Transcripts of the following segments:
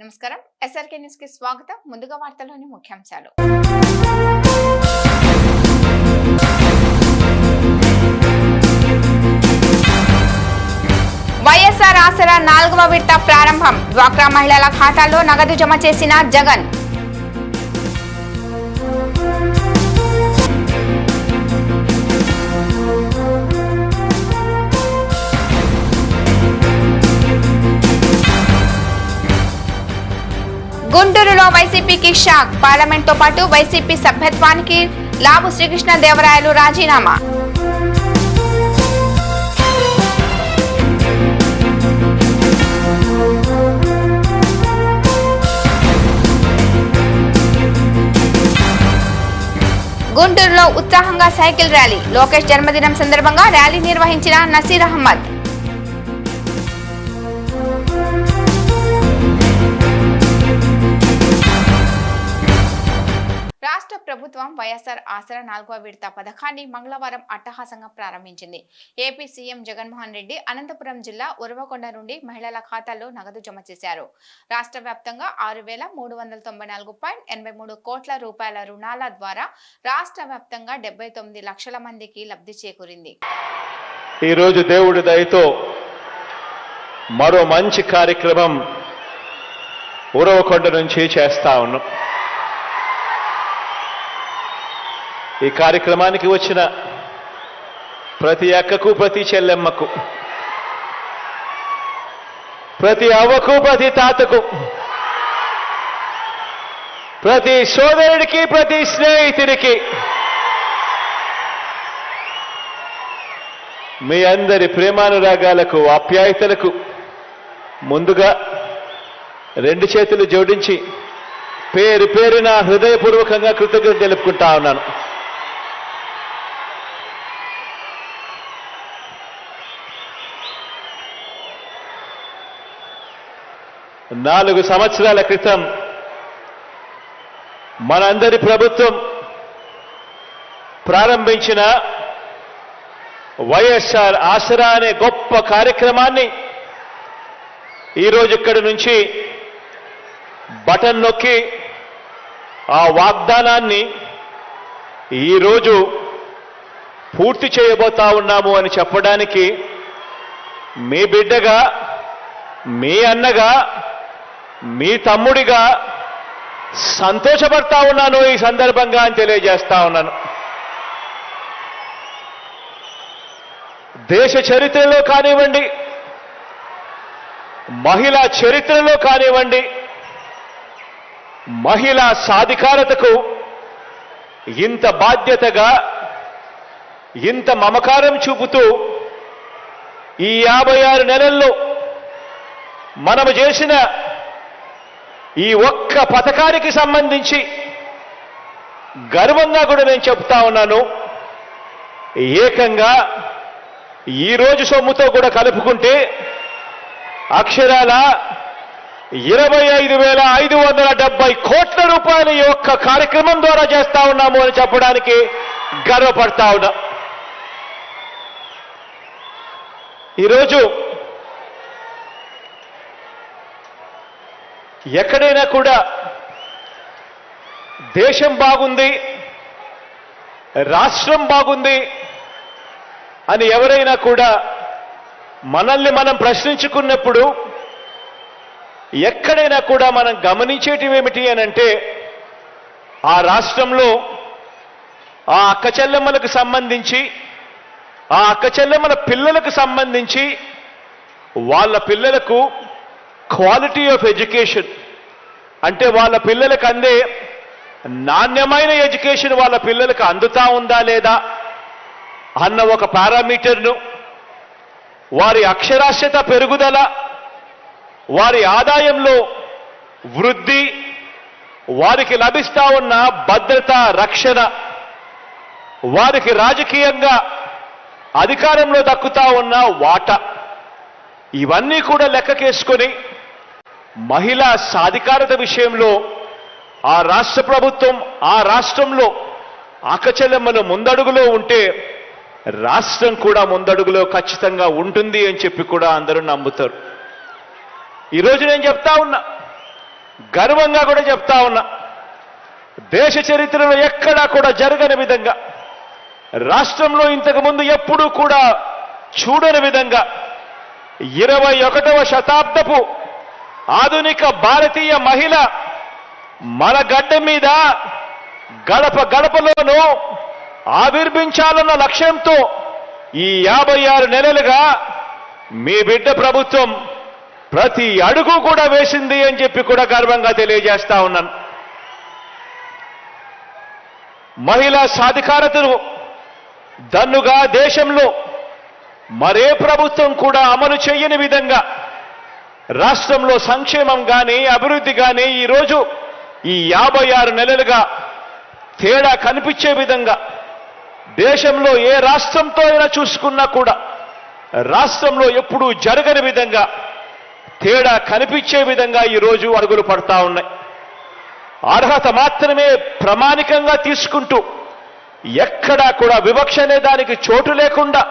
నమస్కారం. ఎస్ఆర్కే న్యూస్కి స్వాగతం. ముందుగా వార్తల్లోని ముఖ్యాంశాలు. వైఎస్ఆర్ ఆసరా నాలుగవ విడత ప్రారంభం. డ్వాక్రా మహిళల ఖాతాల్లో నగదు జమ చేసిన జగన్. గుంటూరులో వైసీపీకి షాక్. పార్లమెంట్తో పాటు వైసీపీ సభ్యత్వానికి లాభు శ్రీకృష్ణ దేవరాయలు రాజీనామా. గుంటూరులో ఉత్సాహంగా సైకిల్ ర్యాలీ. లోకేష్ జన్మదినం సందర్భంగా ర్యాలీ నిర్వహించిన నసీర్ అహ్మద్. రాష్ట్ర ప్రభుత్వం వైఎస్ఆర్ ఆసరా నాలుగో విడత పథకాన్ని మంగళవారం అట్టహాసంగా ప్రారంభించింది. ఏపీ సీఎం జగన్మోహన్ రెడ్డి అనంతపురం జిల్లా ఉరవకొండ నుండి మహిళల ఖాతాల్లో నగదు జమ చేశారు. రాష్ట్ర వ్యాప్తంగా ఆరు వేల మూడు వందల తొంభై నాలుగు పాయింట్ ఎనభై మూడు కోట్ల రూపాయల రుణాల ద్వారా రాష్ట్ర వ్యాప్తంగా డెబ్బై తొమ్మిది లక్షల మందికి లబ్ధి చేకూరింది. ఈరోజు దేవుడి దయతో మరో మంచి కార్యక్రమం ఉరవకొండ నుంచి చేస్తా ఉన్నాం. ఈ కార్యక్రమానికి వచ్చిన ప్రతి అక్కకు ప్రతి చెల్లెమ్మకు ప్రతి అవ్వకు ప్రతి తాతకు ప్రతి సోదరుడికి ప్రతి స్నేహితుడికి మీ అందరి ప్రేమానురాగాలకు ఆప్యాయతలకు ముందుగా రెండు చేతులు జోడించి పేరు పేరున హృదయపూర్వకంగా కృతజ్ఞత తెలుపుకుంటా ఉన్నాను. నాలుగు సంవత్సరాల క్రితం మనందరి ప్రభుత్వం ప్రారంభించిన వైఎస్ఆర్ ఆసరా అనే గొప్ప కార్యక్రమాన్ని ఈరోజు ఇక్కడి నుంచి బటన్ నొక్కి ఆ వాగ్దానాన్ని ఈరోజు పూర్తి చేయబోతా ఉన్నాము అని చెప్పడానికి మీ బిడ్డగా మీ అన్నగా మీ తమ్ముడిగా సంతోషపడతా ఉన్నాను ఈ సందర్భంగా అని తెలియజేస్తా ఉన్నాను. దేశ చరిత్రలో కానివ్వండి మహిళా చరిత్రలో కానివ్వండి మహిళా సాధికారతకు ఇంత బాధ్యతగా ఇంత మమకారం చూపుతూ ఈ యాభై ఆరు నెలల్లో మనము చేసిన ఈ ఒక్క పథకానికి సంబంధించి గర్వంగా కూడా నేను చెప్తా ఉన్నాను. ఏకంగా ఈ రోజు సొమ్ముతో కూడా కలుపుకుంటే అక్షరాల ఇరవై ఐదు వేల ఐదు వందల డెబ్బై కోట్ల రూపాయలు ఈ ఒక్క కార్యక్రమం ద్వారా చేస్తా ఉన్నాము అని చెప్పడానికి గర్వపడతా ఉన్నా. ఈరోజు ఎక్కడైనా కూడా దేశం బాగుంది రాష్ట్రం బాగుంది అని ఎవరైనా కూడా మనల్ని మనం ప్రశ్నించుకున్నప్పుడు ఎక్కడైనా కూడా మనం గమనించేటివి ఏమిటి అని అంటే ఆ రాష్ట్రంలో ఆ అక్క చెల్లెమ్మలకు సంబంధించి ఆ అక్క చెల్లెమ్మల పిల్లలకు సంబంధించి వాళ్ళ పిల్లలకు క్వాలిటీ ఆఫ్ ఎడ్యుకేషన్ అంటే వాళ్ళ పిల్లలకు అందే నాణ్యమైన ఎడ్యుకేషన్ వాళ్ళ పిల్లలకు అందుతా ఉందా లేదా అన్న ఒక పారామీటర్ను వారి అక్షరాస్యత పెరుగుదల వారి ఆదాయంలో వృద్ధి వారికి లభిస్తా ఉన్న భద్రత రక్షణ వారికి రాజకీయంగా అధికారంలో దక్కుతా ఉన్న వాటా. ఇవన్నీ కూడా లెక్కకేసుకొని మహిళా సాధికారత విషయంలో ఆ రాష్ట్ర ప్రభుత్వం ఆ రాష్ట్రంలో అక్కచెల్లెమ్మలు ముందడుగులో ఉంటే రాష్ట్రం కూడా ముందడుగులో ఖచ్చితంగా ఉంటుంది అని చెప్పి కూడా అందరూ నమ్ముతారు. ఈరోజు నేను చెప్తా ఉన్నా గర్వంగా కూడా చెప్తా ఉన్నా దేశ చరిత్రలో ఎక్కడా కూడా జరగని విధంగా రాష్ట్రంలో ఇంతకుముందు ఎప్పుడూ కూడా చూడని విధంగా ఇరవై ఒకటవ శతాబ్దపు ఆధునిక భారతీయ మహిళ మన గడ్డ మీద గడప గడపలోనూ ఆవిర్భించాలన్న లక్ష్యంతో ఈ యాభై ఆరు నెలలుగా మీ బిడ్డ ప్రభుత్వం ప్రతి అడుగు కూడా వేసింది అని చెప్పి కూడా గర్వంగా తెలియజేస్తా ఉన్నాను. మహిళా సాధికారతను దన్నుగా దేశంలో మరే ప్రభుత్వం కూడా అమలు చేయని విధంగా రాష్ట్రంలో సంక్షేమం కానీ అభివృద్ధి కానీ ఈరోజు ఈ యాభై ఆరు నెలలుగా తేడా కనిపించే విధంగా దేశంలో ఏ రాష్ట్రంతో అయినా చూసుకున్నా కూడా రాష్ట్రంలో ఎప్పుడూ జరగని విధంగా తేడా కనిపించే విధంగా ఈరోజు అడుగులు పడతా ఉన్నాయి. అర్హత మాత్రమే ప్రామాణికంగా తీసుకుంటూ ఎక్కడా కూడా వివక్ష అనే దానికి చోటు లేకుండా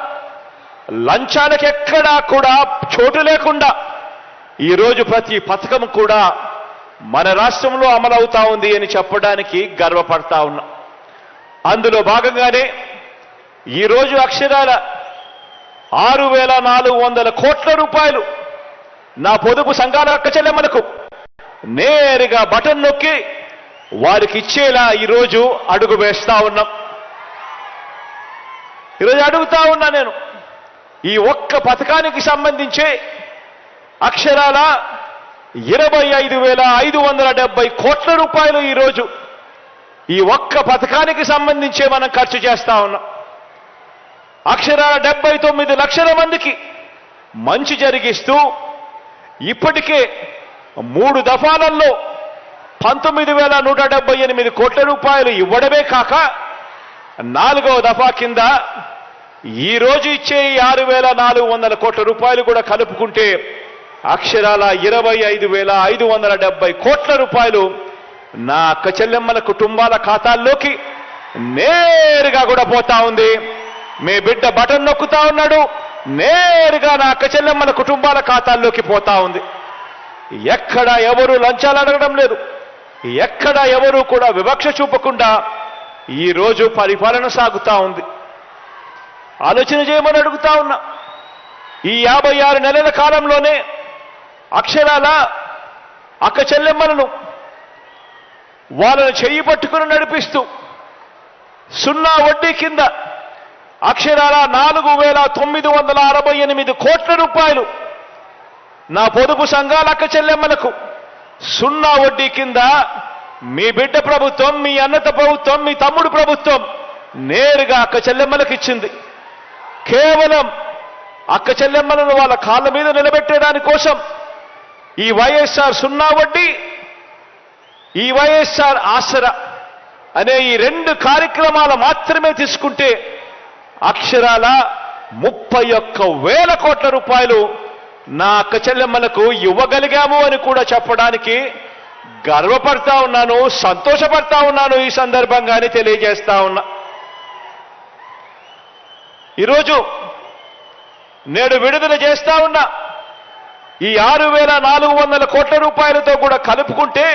లంచాలకు ఎక్కడా కూడా చోటు లేకుండా ఈరోజు ప్రతి పథకం కూడా మన రాష్ట్రంలో అమలవుతా ఉంది అని చెప్పడానికి గర్వపడతా ఉన్నా. అందులో భాగంగానే ఈరోజు అక్షరాల ఆరు వేల నాలుగు వందల కోట్ల రూపాయలు నా పొదుపు సంఘాల అక్క చెల్లెమ్మలకు నేరుగా బటన్ నొక్కి వారికి ఇచ్చేలా ఈరోజు అడుగు వేస్తా ఉన్నాం. ఈరోజు అడుగుతా ఉన్నా నేను. ఈ ఒక్క పథకానికి సంబంధించి అక్షరాల ఇరవై ఐదు వేల ఐదు వందల డెబ్బై కోట్ల రూపాయలు ఈరోజు ఈ ఒక్క పథకానికి సంబంధించే మనం ఖర్చు చేస్తా ఉన్నాం. అక్షరాల డెబ్బై తొమ్మిది లక్షల మందికి మంచి జరిగిస్తూ ఇప్పటికే మూడు దఫాలలో పంతొమ్మిది వేల నూట డెబ్బై ఎనిమిది కోట్ల రూపాయలు ఇవ్వడమే కాక నాలుగవ దఫా కింద ఈ రోజు ఇచ్చే ఈ ఆరు వేల నాలుగు వందల కోట్ల రూపాయలు కూడా కలుపుకుంటే అక్షరాల ఇరవై ఐదు వేల ఐదు వందల డెబ్బై కోట్ల రూపాయలు నా అక్క చెల్లెమ్మల కుటుంబాల ఖాతాల్లోకి నేరుగా కూడా పోతా ఉంది. మీ బిడ్డ బటన్ నొక్కుతా ఉన్నాడు. నేరుగా నా అక్క చెల్లెమ్మల కుటుంబాల ఖాతాల్లోకి పోతా ఉంది. ఎక్కడ ఎవరు లంచాలు అడగడం లేదు. ఎక్కడ ఎవరు కూడా వివక్ష చూపకుండా ఈ రోజు పరిపాలన సాగుతా ఉంది. ఆలోచన చేయమని అడుగుతా ఉన్నా. ఈ యాభై ఆరు నెలల కాలంలోనే అక్షరాల? అక్క చెల్లెమ్మలను వాళ్ళను చెయ్యి పట్టుకుని నడిపిస్తూ సున్నా వడ్డీ కింద అక్షరాల నాలుగు వేల తొమ్మిది వందల అరవై ఎనిమిది కోట్ల రూపాయలు నా పొదుపు సంఘాల అక్క చెల్లెమ్మలకు సున్నా వడ్డీ కింద మీ బిడ్డ ప్రభుత్వం మీ అన్నత ప్రభుత్వం మీ తమ్ముడు ప్రభుత్వం నేరుగా అక్క చెల్లెమ్మలకు ఇచ్చింది. కేవలం అక్క చెల్లెమ్మలను వాళ్ళ కాళ్ళ మీద నిలబెట్టేదాని కోసం ఈ వైఎస్ఆర్ సున్నా వడ్డీ ఈ వైఎస్ఆర్ ఆసరా అనే ఈ రెండు కార్యక్రమాలు మాత్రమే తీసుకుంటే అక్షరాల ముప్పై ఒక్క వేల కోట్ల రూపాయలు నా అక్క చెల్లెమ్మలకు ఇవ్వగలిగాము అని కూడా చెప్పడానికి గర్వపడతా ఉన్నాను సంతోషపడతా ఉన్నాను ఈ సందర్భంగానే తెలియజేస్తా ఉన్నా. ఈరోజు నేడు విడుదల చేస్తా ఉన్నా. ఈ ఆరు వేల నాలుగు వందల కోట్ల రూపాయలతో కూడా కలుపుకుంటే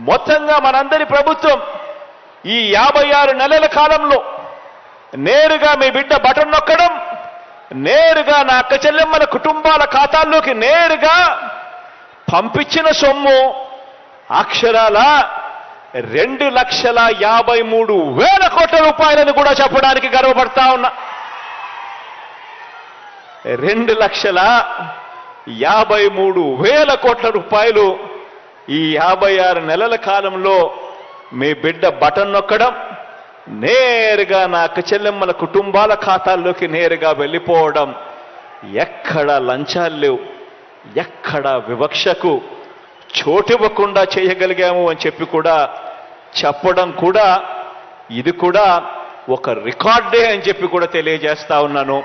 మొత్తంగా మనందరి ప్రభుత్వం ఈ యాభై ఆరు నెలల కాలంలో నేరుగా మీ బిడ్డ బటన్ నొక్కడం నేరుగా నా అక్క చెల్లెమ్మల కుటుంబాల ఖాతాల్లోకి నేరుగా పంపించిన సొమ్ము అక్షరాల రెండు లక్షల యాభై మూడు వేల కోట్ల రూపాయలని కూడా చెప్పడానికి గర్వపడతా ఉన్నా. రెండు లక్షల యాభై మూడు వేల కోట్ల రూపాయలు ఈ యాభై ఆరు నెలల కాలంలో మీ బిడ్డ బటన్ నొక్కడం నేరుగా నా అక్కచెల్లెమ్మల కుటుంబాల ఖాతాల్లోకి నేరుగా వెళ్ళిపోవడం ఎక్కడ లంచాలు లేవు ఎక్కడ వివక్షకు చోటివ్వకుండా చేయగలిగాము అని చెప్పి కూడా చెప్పడం కూడా ఇది కూడా ఒక రికార్డే అని చెప్పి కూడా తెలియజేస్తా ఉన్నాను.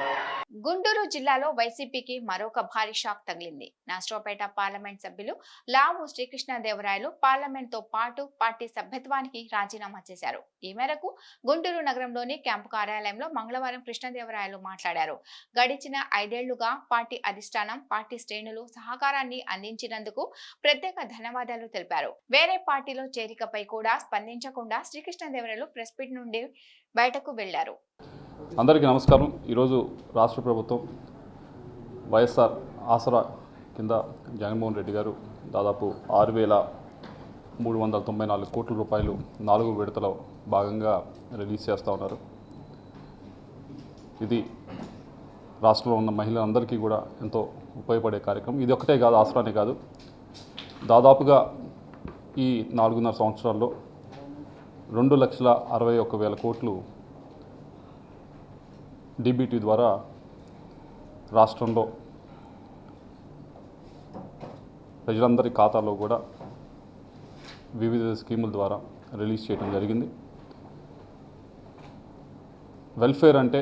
గుంటూరు జిల్లాలో వైసీపీకి మరొక భారీ షాక్ తగిలింది. నాస్ట్రోపేట పార్లమెంట్ సభ్యులు లావు శ్రీకృష్ణదేవరాయలు పార్లమెంట్తో పాటు పార్టీ సభ్యత్వానికి రాజీనామా చేశారు. ఈ మేరకు గుంటూరు నగరంలోని క్యాంపు కార్యాలయంలో మంగళవారం కృష్ణదేవరాయలు మాట్లాడారు. గడిచిన ఐదేళ్ళుగా పార్టీ అధిష్టానం పార్టీ శ్రేణులు సహకారాన్ని అందించినందుకు ప్రత్యేక ధన్యవాదాలు తెలిపారు. వేరే పార్టీలో చేరికపై కూడా స్పందించకుండా శ్రీకృష్ణదేవరాయలు ప్రెస్ మీట్ నుండి బయటకు వెళ్ళారు. అందరికీ నమస్కారం. ఈరోజు రాష్ట్ర ప్రభుత్వం వైఎస్ఆర్ ఆసరా కింద జగన్మోహన్ రెడ్డి గారు దాదాపు ఆరు వేల మూడు వందల తొంభై నాలుగు కోట్ల రూపాయలు నాలుగు విడతలో భాగంగా రిలీజ్ చేస్తూ ఉన్నారు. ఇది రాష్ట్రంలో ఉన్న మహిళలందరికీ కూడా ఎంతో ఉపయోగపడే కార్యక్రమం. ఇది ఒకటే కాదు ఆసరానే కాదు. దాదాపుగా ఈ నాలుగున్నర సంవత్సరాల్లో రెండు లక్షల అరవై ఒక్క వేల కోట్లు డీబీటీ ద్వారా రాష్ట్రంలో ప్రజలందరి ఖాతాలో కూడా వివిధ స్కీముల ద్వారా రిలీజ్ చేయడం జరిగింది. వెల్ఫేర్ అంటే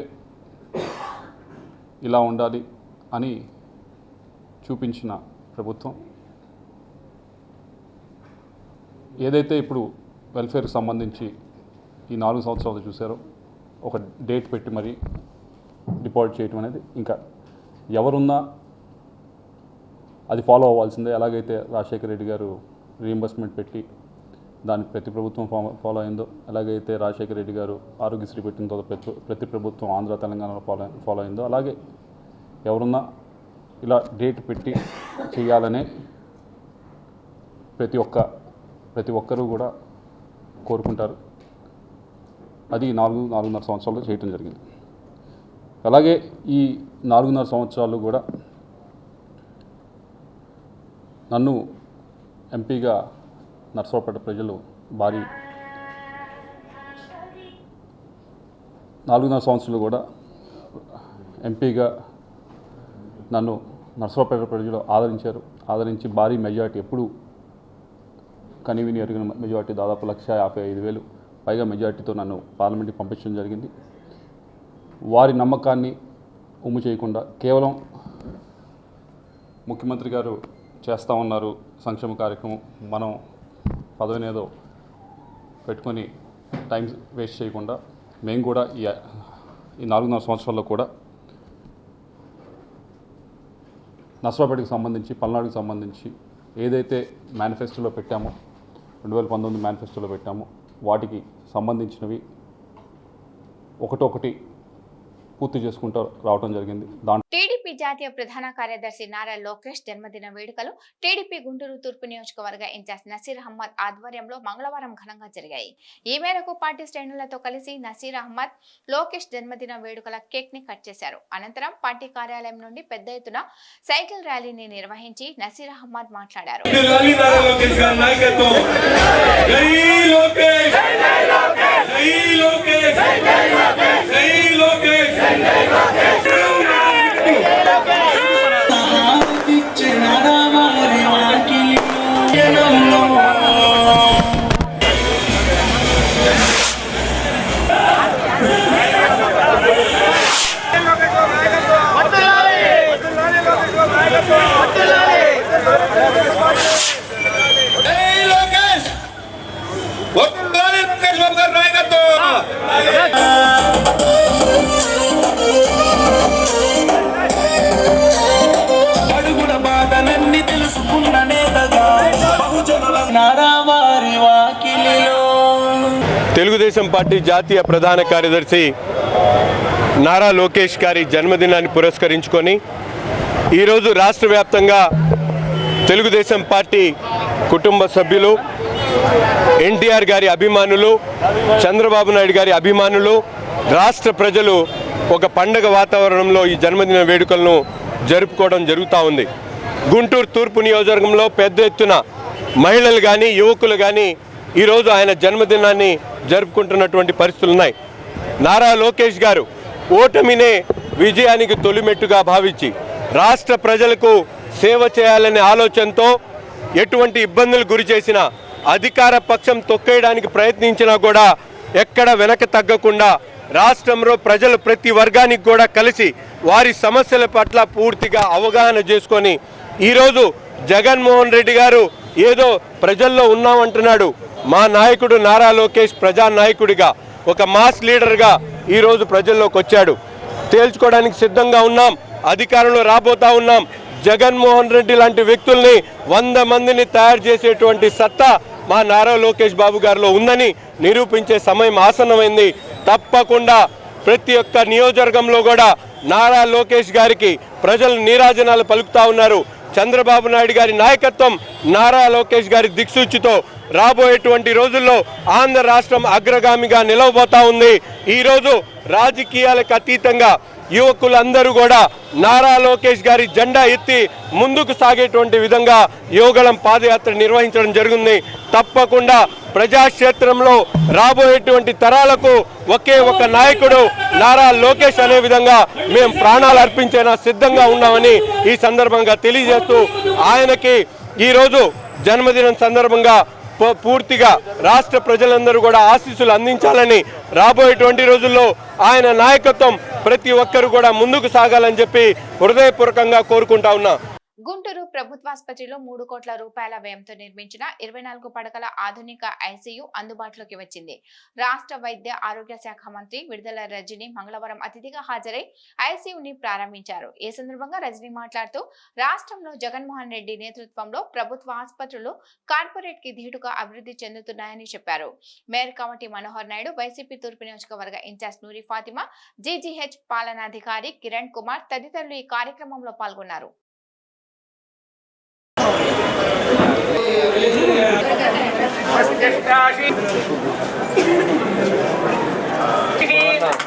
ఇలా ఉండాలి అని చూపించిన ప్రభుత్వం. ఏదైతే ఇప్పుడు వెల్ఫేర్కి సంబంధించి ఈ నాలుగు సంవత్సరాలు చూసారో ఒక డేట్ పెట్టి మరి డిపాజిట్ చేయటం అనేది ఇంకా ఎవరున్నా అది ఫాలో అవ్వాల్సిందే. ఎలాగైతే రాజశేఖర రెడ్డి గారు రీఎంబర్స్మెంట్ పెట్టి దానికి ప్రతి ప్రభుత్వం ఫాలో ఫాలో అయిందో ఎలాగైతే రాజశేఖర రెడ్డి గారు ఆరోగ్యశ్రీ పెట్టిన తర్వాత ప్రతి ప్రతి ప్రభుత్వం ఆంధ్ర తెలంగాణలో ఫాలో ఫాలో అయిందో అలాగే ఎవరున్నా ఇలా డేట్ పెట్టి చేయాలనే ప్రతి ఒక్క ప్రతి ఒక్కరూ కూడా కోరుకుంటారు. అది నాలుగు నాలుగున్నర సంవత్సరాల్లో చేయటం జరిగింది. అలాగే ఈ నాలుగున్నర సంవత్సరాలు కూడా నన్ను ఎంపీగా నర్సరావుపేట ప్రజలు భారీ నాలుగున్నర సంవత్సరాలు కూడా ఎంపీగా నన్ను నర్సరావుపేట ప్రజలు ఆదరించారు. ఆదరించి భారీ మెజార్టీ ఎప్పుడు కనివిని ఎరిగిన మెజార్టీ దాదాపు లక్ష యాభై ఐదు వేలు పైగా మెజార్టీతో నన్ను పార్లమెంట్కి పంపించడం జరిగింది. వారి నమ్మకాన్ని ఉమ్ము చేయకుండా కేవలం ముఖ్యమంత్రి గారు చేస్తూ ఉన్నారు సంక్షేమ కార్యక్రమం మనం పదవినేదో పెట్టుకొని టైం వేస్ట్ చేయకుండా మేము కూడా ఈ ఈ నాలుగున్నర సంవత్సరాల్లో కూడా నర్సరావుపేటకి సంబంధించి పల్నాడుకి సంబంధించి ఏదైతే మేనిఫెస్టోలో పెట్టామో రెండు వేల పంతొమ్మిది మేనిఫెస్టోలో పెట్టామో వాటికి సంబంధించినవి ఒకటొకటి పూర్తి చేసుకుంటూ రావడం జరిగింది. దాంట్లో టీడీపీ జాతీయ ప్రధాన కార్యదర్శి నారా లోకేష్ జన్మదిన వేడుకలు టీడీపీ గుంటూరు తూర్పు నియోజకవర్గ ఇన్ఛార్జ్ నసీర్ అహ్మద్ ఆధ్వర్యంలో మంగళవారం ఘనంగా జరిగాయి. ఈ మేరకు పార్టీ శ్రేణులతో కలిసి నసీర్ అహ్మద్ లోకేష్ జన్మదిన వేడుకల కేక్ని కట్ చేశారు. అనంతరం పార్టీ కార్యాలయం నుండి పెద్ద ఎత్తున సైకిల్ ర్యాలీని నిర్వహించి నసీర్ అహ్మద్ మాట్లాడారు. లోకేష్! తెలుగుదేశం పార్టీ జాతీయ ప్రధాన కార్యదర్శి నారా లోకేష్ గారి జన్మదినాన్ని పురస్కరించుకొని ఈరోజు రాష్ట్ర వ్యాప్తంగా తెలుగుదేశం పార్టీ కుటుంబ సభ్యులు ఎన్టీఆర్ గారి అభిమానులు చంద్రబాబు నాయుడు గారి అభిమానులు రాష్ట్ర ప్రజలు ఒక పండగ వాతావరణంలో ఈ జన్మదిన వేడుకలను జరుపుకోవడం జరుగుతూ ఉంది. గుంటూరు తూర్పు నియోజకవర్గంలో పెద్ద ఎత్తున మహిళలు కానీ యువకులు కానీ ఈరోజు ఆయన జన్మదినాన్ని జరుపుకుంటున్నటువంటి పరిస్థితులు ఉన్నాయి. నారా లోకేష్ గారు ఓటమినే విజయానికి తొలిమెట్టుగా భావించి రాష్ట్ర ప్రజలకు సేవ చేయాలనే ఆలోచనతో ఎటువంటి ఇబ్బందులు గురి చేసినా అధికార పక్షం తొక్కేయడానికి ప్రయత్నించినా కూడా ఎక్కడ వెనక తగ్గకుండా రాష్ట్రంలో ప్రజలు ప్రతి వర్గానికి కూడా కలిసి వారి సమస్యల పట్ల పూర్తిగా అవగాహన చేసుకొని ఈరోజు జగన్మోహన్ రెడ్డి గారు ఏదో ప్రజల్లో ఉన్నామంటున్నాడు మా నాయకుడు నారా లోకేష్ ప్రజా నాయకుడిగా ఒక మాస్ లీడర్గా ఈరోజు ప్రజల్లోకి వచ్చాడు. తేల్చుకోవడానికి సిద్ధంగా ఉన్నాం. అధికారంలో రాబోతా ఉన్నాం. జగన్మోహన్ రెడ్డి లాంటి వ్యక్తుల్ని వంద మందిని తయారు చేసేటువంటి సత్తా మా నారా లోకేష్ బాబు గారిలో ఉందని నిరూపించే సమయం ఆసన్నమైంది. తప్పకుండా ప్రతి ఒక్క నియోజకవర్గంలో కూడా నారా లోకేష్ గారికి ప్రజలు నీరాజనాలు పలుకుతా ఉన్నారు. చంద్రబాబు నాయుడు గారి నాయకత్వం నారా లోకేష్ గారి దిక్సూచితో రాబోయేటువంటి రోజుల్లో ఆంధ్ర రాష్ట్రం అగ్రగామిగా నిలవబోతా ఉంది. ఈరోజు రాజకీయాలకు అతీతంగా యువకులందరూ కూడా నారా లోకేష్ గారి జెండా ఎత్తి ముందుకు సాగేటువంటి విధంగా యోగళం పాదయాత్ర నిర్వహించడం జరిగింది. తప్పకుండా ప్రజాక్షేత్రంలో రాబోయేటువంటి తరాలకు ఒకే ఒక నాయకుడు నారా లోకేష్ అనే విధంగా మేము ప్రాణాలు అర్పించేనా సిద్ధంగా ఉన్నామని ఈ సందర్భంగా తెలియజేస్తూ ఆయనకి ఈరోజు జన్మదినం సందర్భంగా పూ- పూర్తిగా రాష్ట్ర ప్రజలందరూ కూడా ఆశీస్సులు అందించాలని రాబోయేటువంటి రోజుల్లో ఆయన నాయకత్వం ప్రతి ఒక్కరు కూడా ముందుకు సాగాలని చెప్పి హృదయపూర్వకంగా కోరుకుంటా ఉన్నా. గుంటూరు ప్రభుత్వాసుపత్రిలో మూడు కోట్ల రూపాయల వ్యయంతో నిర్మించిన ఇరవై నాలుగు పడకల ఆధునిక ఐసీయూ అందుబాటులోకి వచ్చింది. రాష్ట్ర వైద్య ఆరోగ్య శాఖ మంత్రి విడుదల రజని మంగళవారం అతిథిగా హాజరై ఐసీయూని ప్రారంభించారు. ఈ సందర్భంగా రజని మాట్లాడుతూ రాష్ట్రంలో జగన్మోహన్ రెడ్డి నేతృత్వంలో ప్రభుత్వ ఆసుపత్రులు కార్పొరేట్కి ధీటుగా అభివృద్ధి చెందుతున్నాయని చెప్పారు. Mayor committee Manohar Naidu YCP తూర్పు నియోజకవర్గ ఇన్ఛార్జ్ నూరి ఫాతిమా జీజీహెచ్ పాలనాధికారి కిరణ్ కుమార్ తదితరులు ఈ కార్యక్రమంలో పాల్గొన్నారు.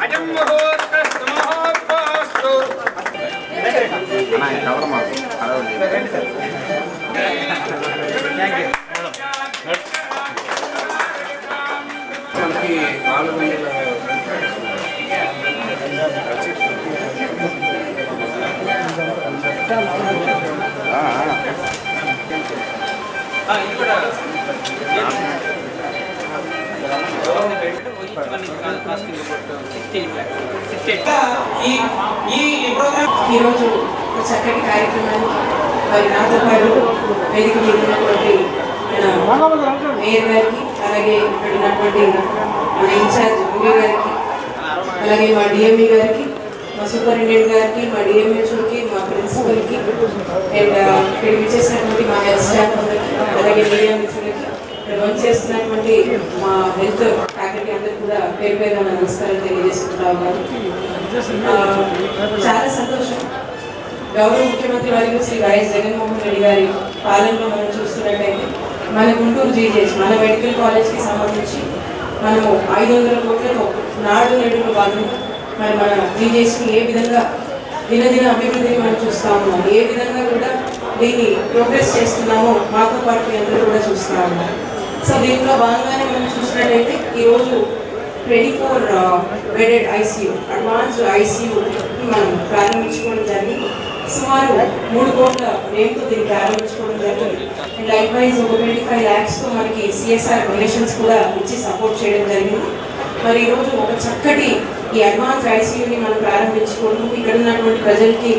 అజం ముహూర్తస్తు ముహూర్తస్తు ఈ ఈ ప్రోగ్రామ్ ఈరోజు ఒక చక్కటి కార్యక్రమాన్ని మరి నాతో పాటు వేదిక మీద ఉన్నటువంటి మేయర్ గారికి అలాగే ఇక్కడ ఉన్నటువంటి మన ఇన్ఛార్జ్ ఎంపీ గారికి అలాగే మా డిఎంఈ గారికి మా సూపరింటెండెంట్ గారికి మా డిఎంహెచ్ఓకి మా ప్రిన్సిపల్కి అండ్ ఇక్కడ విచ్చేసినటువంటి మా హెల్త్ స్టాఫ్ అందరికి అలాగే మీడియా మిత్రులకి వర్క్ చేస్తున్నటువంటి మా హెల్త్ ఫ్యాకల్టీ అందరికి కూడా పేరు పేరు నమస్కారం తెలియజేసుకుంటా ఉన్నాను. ఆ, చాలా సంతోషం. గౌరవ ముఖ్యమంత్రి వర్యులు శ్రీ వైఎస్ జగన్మోహన్ రెడ్డి గారి పాలనలో మనం చూస్తున్నట్టయితే మన గుంటూరు జీజేహెచ్ మన మెడికల్ కాలేజ్కి సంబంధించి మనము ఐదు వందల కోట్లతో నాడు నేడులో భాగంగా మరి మన జీజేహెచ్కి ఏ విధంగా దినదిన అభివృద్ధిని మనం చూస్తా ఉన్నాం ఏ విధంగా కూడా దీన్ని ప్రోగ్రెస్ చేస్తున్నామో మాతో పాటు అందరూ కూడా చూస్తా ఉన్నాం సో దీంట్లో భాగంగానే మనం చూసినట్టయితే ఈరోజు twenty four bedded ICU advanced ICU మనం ప్రారంభించుకోవడం జరిగింది. సుమారు మూడు కోట్ల వ్యయంతో దీన్ని ప్రారంభించుకోవడం జరిగింది. అండ్ లైక్ వైజ్ ఒక ట్వంటీ ఫైవ్ ల్యాక్స్తో మనకి సిఎస్ఆర్ డొనేషన్స్ కూడా ఇచ్చి సపోర్ట్ చేయడం జరిగింది. మరి ఈరోజు ఒక చక్కటి ఈ అడ్వాన్స్ ఐసీయూని మనం ప్రారంభించుకోవడం ఇక్కడ ఉన్నటువంటి ప్రజలకి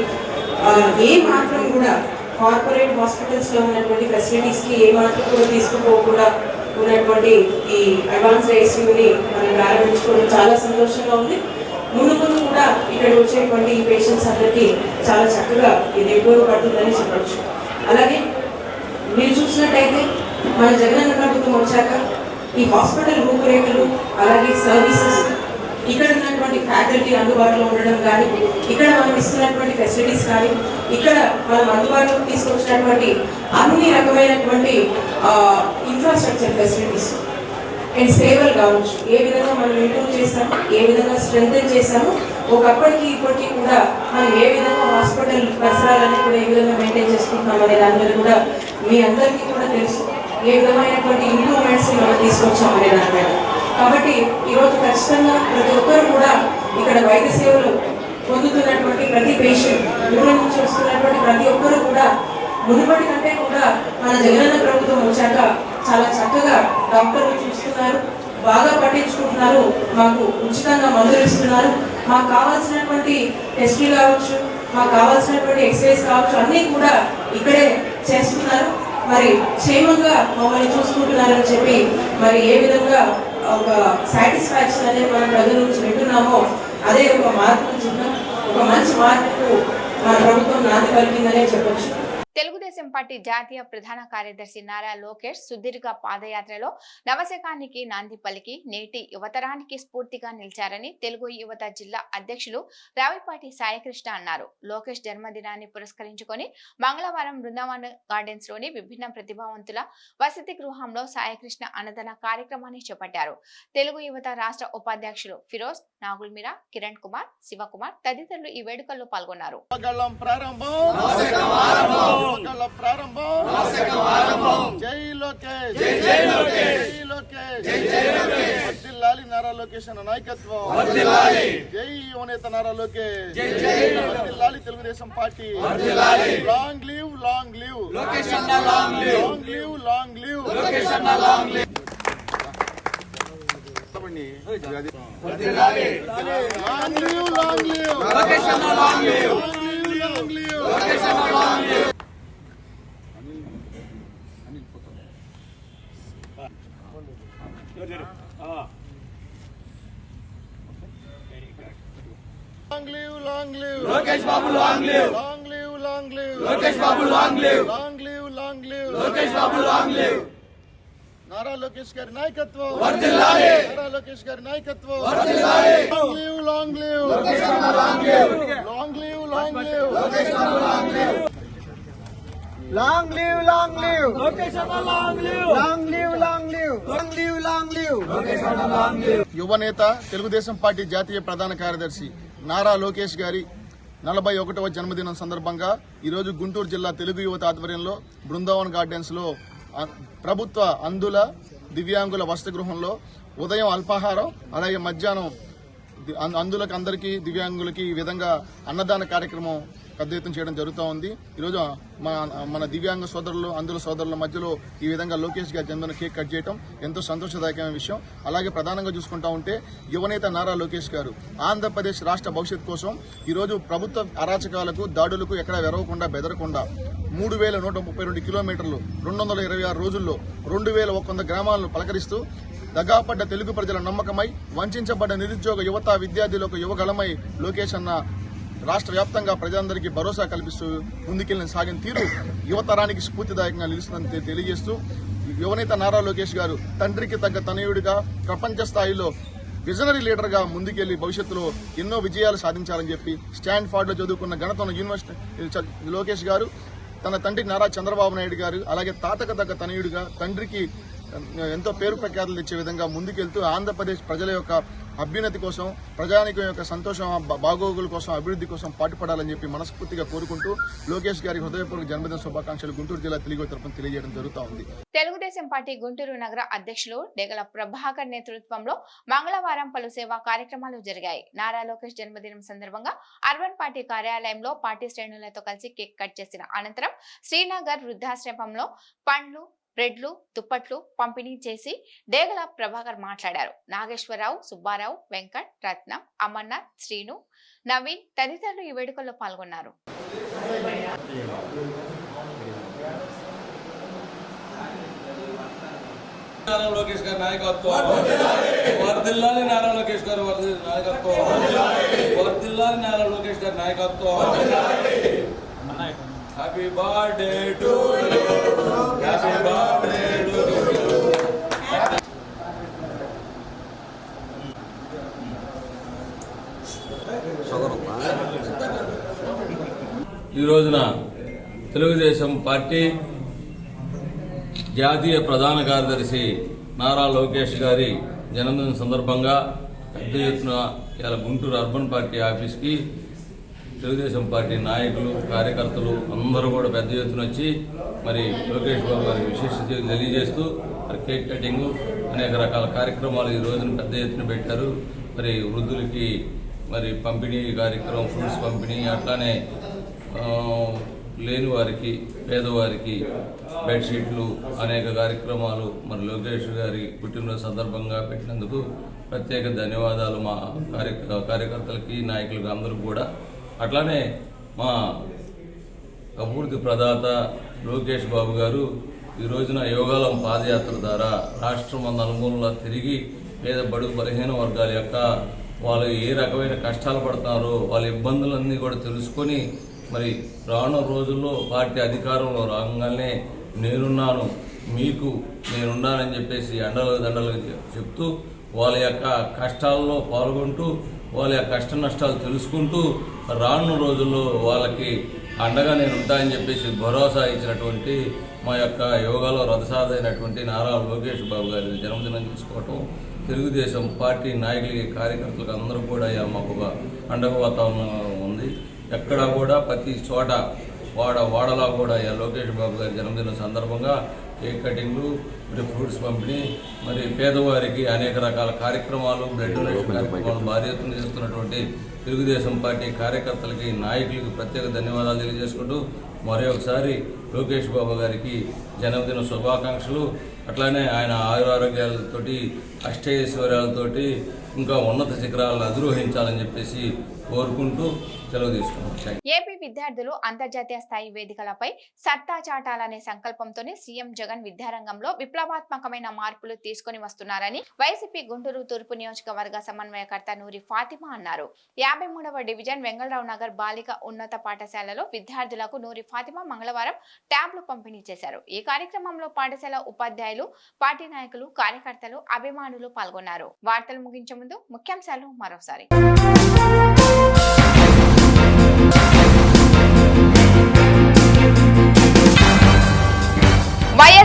ఏ మాత్రం కూడా కార్పొరేట్ హాస్పిటల్స్లో ఉన్నటువంటి ఫెసిలిటీస్కి ఏ మాత్రం కూడా తీసుకుపోకుండా ఉన్నటువంటి ఈ అడ్వాన్స్ ఐసీయూని మనం ప్రారంభించుకోవడం చాలా సంతోషంగా ఉంది. ముందు ముందు కూడా ఇక్కడ వచ్చేటువంటి ఈ పేషెంట్స్ అందరికీ చాలా చక్కగా ఇది ఉపయోగపడుతుందని చెప్పచ్చు. అలాగే మీరు చూసినట్టయితే మన జగనన్న ప్రభుత్వం వచ్చాక ఈ హాస్పిటల్ రూపురేఖలు అలాగే సర్వీసెస్ ఇక్కడ ఉన్నటువంటి ఫ్యాకల్టీ అందుబాటులో ఉండడం కానీ ఇక్కడ మనం ఇస్తున్నటువంటి ఫెసిలిటీస్ కానీ ఇక్కడ మనం అందుబాటులోకి తీసుకొచ్చినటువంటి అన్ని రకమైనటువంటి ఇన్ఫ్రాస్ట్రక్చర్ ఫెసిలిటీస్ అండ్ సేవలు కావచ్చు ఏ విధంగా మనం ఇంప్రూవ్ చేస్తాము ఏ విధంగా స్ట్రెంగ్తన్ చేస్తాము ఒకప్పటికి ఇప్పటికీ కూడా మనం ఏ విధంగా హాస్పిటల్ పరిసరాలన్నీ కూడా ఏ విధంగా మెయింటైన్ చేసుకుంటున్నాం అనే దాని మీద కూడా మీ అందరికీ కూడా తెలుసు. ఏ విధమైనటువంటి ఇంప్రూవ్మెంట్స్ మనం తీసుకొచ్చాం అనే దాని మీద కాబట్టి ఈరోజు ఖచ్చితంగా ప్రతి ఒక్కరు కూడా ఇక్కడ వైద్య సేవలు పొందుతున్నటువంటి ప్రతి పేషెంట్ దూరం నుంచి వస్తున్నటువంటి ప్రతి ఒక్కరు కూడా మునుపటి కంటే కూడా మన జగనన్న ప్రభుత్వం వచ్చాక చాలా చక్కగా డాక్టర్లు చూస్తున్నారు బాగా పట్టించుకుంటున్నారు మాకు ఉచితంగా మందులు ఇస్తున్నారు. మాకు కావాల్సినటువంటి టెస్టులు కావచ్చు మాకు కావాల్సినటువంటి ఎక్సర్సైజ్ కావచ్చు అన్నీ కూడా ఇక్కడే చేస్తున్నారు. మరి క్షేమంగా మమ్మల్ని చూసుకుంటున్నారని చెప్పి మరి ఏ విధంగా ఒక సాటిస్ఫాక్షన్ అనేది మన ప్రజల నుంచి వింటున్నామో అదే ఒక మార్పు చిహ్నం ఒక మంచి మార్పు మన ప్రభుత్వం నాంది పలికిందనే చెప్పొచ్చు. తెలుగుదేశం పార్టీ జాతీయ ప్రధాన కార్యదర్శి నారా లోకేష్ సుదీర్ఘ పాదయాత్రలో నవశకానికి నాంది పలికి నేటి యువతరానికి స్ఫూర్తిగా నిలిచారని తెలుగు యువత జిల్లా అధ్యక్షులు రావిపాటి సాయికృష్ణ అన్నారు. లోకేష్ జన్మదినాన్ని పురస్కరించుకొని మంగళవారం బృందావన గార్డెన్స్లోని విభిన్న ప్రతిభావంతుల వసతి గృహంలో సాయికృష్ణ అన్నదాన కార్యక్రమాన్ని చేపట్టారు. తెలుగు యువత రాష్ట్ర ఉపాధ్యక్షులు ఫిరోజ్ నాగుల్మీరా కిరణ్ కుమార్ శివకుమార్ తదితరులు ఈ వేడుకల్లో పాల్గొన్నారు. ప్రారంభం. గళ్ళం ప్రారంభం. జై లోకేష్. జై జై లోకేష్. జై లోకేష్. జై జై లోకేష్. వర్ధిల్లాలి నారా లోకేష్ అన్న నాయకత్వం. జై యువనేత నారా లోకేష్. జై జై వర్ధిల్లాలి Telugu Desam party. Long live long live. Long live. Long live long live. Long live. Long live. long live. Lokesh Babu, long live. Long live, long live. Lokesh Babu, long live. Long live, long live. Lokesh Babu, long live. Nara Lokesh గారి నాయకత్వం వర్ధిల్లాలి నారా లోకేష్ గారి నాయకత్వం వర్ధిల్లాలి long live long live Lokesh long live long live long live Lokesh long live Long live, long live. Location long live. Long live, long live. Long live, long live. Location long live. యువనేత Telugu Desam party జాతీయ ప్రధాన కార్యదర్శి నారా లోకేష్ గారి నలభై ఒకటవ జన్మదినం సందర్భంగా ఈరోజు గుంటూరు జిల్లా తెలుగు యువత ఆధ్వర్యంలో బృందావన్ గార్డెన్స్లో ప్రభుత్వ అందుల దివ్యాంగుల వసతి గృహంలో ఉదయం అల్పాహారం అలాగే మధ్యాహ్నం అందులకు అందరికీ దివ్యాంగులకి ఈ విధంగా అన్నదాన కార్యక్రమం పెద్ద ఎత్తున చేయడం జరుగుతూ ఉంది. ఈరోజు మన మన దివ్యాంగ సోదరులు అందుల సోదరుల మధ్యలో ఈ విధంగా లోకేష్ గారి జన్మదిన కేక్ కట్ చేయడం ఎంతో సంతోషదాయకమైన విషయం. అలాగే ప్రధానంగా చూసుకుంటా ఉంటే యువనేత నారా లోకేష్ గారు ఆంధ్రప్రదేశ్ రాష్ట్ర భవిష్యత్ కోసం ఈరోజు ప్రభుత్వ అరాచకాలకు దాడులకు ఎక్కడ వెరవకుండా బెదరకుండా మూడు వేల నూట ముప్పై రెండు కిలోమీటర్లు రెండు వందల ఇరవై ఆరు రోజుల్లో రెండు వేల ఒక వంద గ్రామాలను పలకరిస్తూ దగాపడ్డ తెలుగు ప్రజల నమ్మకమై వంచబడ్డ నిరుద్యోగ యువత విద్యార్థులకు యువగలమై లోకేష్ అన్న రాష్ట్ర వ్యాప్తంగా ప్రజలందరికీ భరోసా కల్పిస్తూ ముందుకెళ్ళిన సాగిన తీరు యువతరానికి స్ఫూర్తిదాయకంగా నిలుస్తుందని తెలియజేస్తూ యువనేత నారా లోకేష్ గారు తండ్రికి తగ్గ తనయుడిగా ప్రపంచ స్థాయిలో విజనరీ లీడర్గా ముందుకెళ్ళి భవిష్యత్తులో ఎన్నో విజయాలు సాధించాలని చెప్పి స్టాండ్ చదువుకున్న ఘనత యూనివర్సిటీ లోకేష్ గారు తన తండ్రి నారా చంద్రబాబు నాయుడు గారు అలాగే తాతకు తగ్గ తనయుడిగా తండ్రికి ఎంతో పేరు ప్రఖ్యాతులు ఇచ్చే విధంగా ముందుకెళ్తూ ఆంధ్రప్రదేశ్ ప్రజల యొక్క అభ్యున్నతి కోసం ప్రజానికం యొక్క సంతోషం బాగోగుల కోసం అభివృద్ధి కోసం పాటుపడాలని చెప్పి మనస్ఫూర్తిగా కోరుకుంటూ లోకేష్ గారి హృదయపూర్వక జన్మదిన శుభాకాంక్షలు గుంటూరు జిల్లా తెలుగు తరఫున తెలియజేయడం జరుగుతూ ఉంది. తెలుగుదేశం పార్టీ గుంటూరు నగర అధ్యక్షులు డేగల ప్రభాకర్ నేతృత్వంలో మంగళవారం పలు సేవా కార్యక్రమాలు జరిగాయి. నారా లోకేష్ జన్మదినం సందర్భంగా అర్బన్ పార్టీ కార్యాలయంలో పార్టీ శ్రేణులతో కలిసి కేక్ కట్ చేసిన అనంతరం శ్రీనగర్ వృద్ధాశ్రమంలో పండ్లు బ్రెడ్లు దుప్పట్లు పంపిణీ చేసి డేగల ప్రభాకర్ మాట్లాడారు. నాగేశ్వరరావు సుబ్బారావు వెంకట్ రత్నం అమర్నాథ్ శ్రీను నవీన్ తదితరులు ఈ వేడుకల్లో పాల్గొన్నారు. నారా లోకేష్ గారి నాయకత్వం. వర్దిల్లాలి నారా లోకేష్ గారు నాయకత్వం. వర్దిల్లాలి నారా లోకేష్ గారి నాయకత్వం. Happy birthday to happy birthday to ఈ రోజున తెలుగుదేశం పార్టీ జాతీయ ప్రధాన కార్యదర్శి నారా లోకేష్ గారి జన్మదిన సందర్భంగా పెద్ద ఎత్తున ఇలా గుంటూరు అర్బన్ పార్టీ ఆఫీస్కి తెలుగుదేశం పార్టీ నాయకులు కార్యకర్తలు అందరూ కూడా పెద్ద ఎత్తున వచ్చి మరి లోకేష్ బాబు గారి విశిష్టత తెలియజేస్తూ మరి కేక్ కటింగ్ అనేక రకాల కార్యక్రమాలు ఈ రోజున పెద్ద ఎత్తున పెట్టారు. మరి వృద్ధులకి మరి పంపిణీ కార్యక్రమం ఫ్రూట్స్ పంపిణీ అట్లానే లేని వారికి పేదవారికి బెడ్షీట్లు అనేక కార్యక్రమాలు మరి లోకేష్ గారి పుట్టినరోజు సందర్భంగా పెట్టినందుకు ప్రత్యేక ధన్యవాదాలు మా కార్య కార్యకర్తలకి నాయకులకు అందరూ కూడా. అట్లానే మా అభివృద్ధి ప్రదాత లోకేష్ బాబు గారు ఈ రోజున యోగాలం పాదయాత్ర ద్వారా రాష్ట్రం నలుమూలలా తిరిగి పేద బడుగు బలహీన వర్గాల యొక్క వాళ్ళు ఏ రకమైన కష్టాలు పడుతున్నారో వాళ్ళ ఇబ్బందులన్నీ కూడా తెలుసుకొని మరి రానున్న రోజుల్లో పార్టీ అధికారంలో రాగానే నేనున్నాను మీకు నేనున్నానని చెప్పేసి అండలు దండలు చెప్తూ వాళ్ళ యొక్క కష్టాల్లో పాల్గొంటూ వాళ్ళ యొక్క కష్ట నష్టాలు తెలుసుకుంటూ రాను రోజుల్లో వాళ్ళకి అండగా నేను ఉంటానని చెప్పేసి భరోసా ఇచ్చినటువంటి మా యొక్క యోగాలో రథసాదైనటువంటి నారా లోకేష్ బాబు గారి జన్మదినం తీసుకోవటం తెలుగుదేశం పార్టీ నాయకులకి కార్యకర్తలకు అందరూ కూడా మాకు ఒక అండగ వాతావరణం ఉంది. ఎక్కడా కూడా ప్రతి చోట వాడ వాడలా కూడా ఇవాళ లోకేష్ బాబు గారి జన్మదినం సందర్భంగా కేక్ కటింగ్లు మరి ఫ్రూట్స్ పంపిణీ మరి పేదవారికి అనేక రకాల కార్యక్రమాలు బ్లడ్ డొనేషన్ కార్యక్రమాలు భారీ ఎత్తున చేస్తున్నటువంటి తెలుగుదేశం పార్టీ కార్యకర్తలకి నాయకులకి ప్రత్యేక ధన్యవాదాలు తెలియజేసుకుంటూ మరొకసారి లోకేష్ బాబు గారికి జన్మదిన శుభాకాంక్షలు. అట్లానే ఆయన ఆయురారోగ్యాలతోటి అష్టైశ్వర్యాలతోటి ఇంకా ఉన్నత శిఖరాలను అధిరోహించాలని చెప్పేసి కోరుకుంటూ సెలవు తీసుకున్నాం విద్యార్థులు అంతర్జాతీయ స్థాయి వేదికలపై సత్తా చాటాలనే సంకల్పంతోనే సీఎం జగన్ విద్యారంగంలో విప్లవాత్మకమైన మార్పులు తీసుకొని వస్తున్నారని వైసీపీ గుంటూరు తూర్పు నియోజకవర్గ సమన్వయకర్త నూరి ఫాతిమా అన్నారు. యాభై మూడవ డివిజన్ వెంగళరావు నగర్ బాలిక ఉన్నత పాఠశాలలో విద్యార్థులకు నూరి ఫాతిమా మంగళవారం ట్యాబ్లు పంపిణీ చేశారు. ఈ కార్యక్రమంలో పాఠశాల ఉపాధ్యాయులు పార్టీ నాయకులు కార్యకర్తలు అభిమానులు పాల్గొన్నారు. వార్తలు ముగించే ముందు ముఖ్యాంశాలు మరోసారి.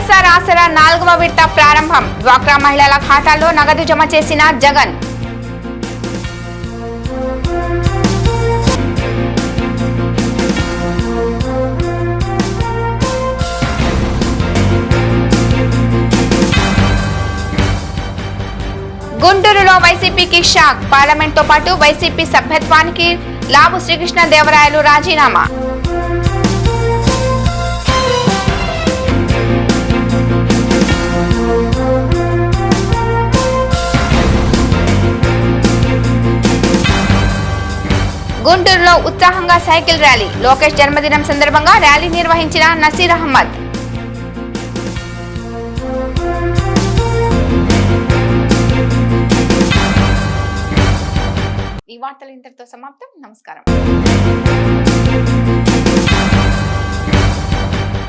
వైఎస్ఆర్ ఆసరా నాలుగవ విడత ప్రారంభం. డ్వాక్రా మహిళల ఖాతాల్లో నగదు జమ చేసిన జగన్. గుంటూరులో వైసీపీకి షాక్. పార్లమెంట్తో పాటు వైసీపీ సభ్యత్వానికి లాభు శ్రీకృష్ణ దేవరాయలు రాజీనామా. గుంటూరులో ఉత్సాహంగా సైకిల్ ర్యాలీ. లోకేష్ జన్మదినం సందర్భంగా ర్యాలీ నిర్వహించిన నసీర్ అహ్మద్. ఈ వార్తలు ఇంతటితో సమాప్తం. నమస్కారం.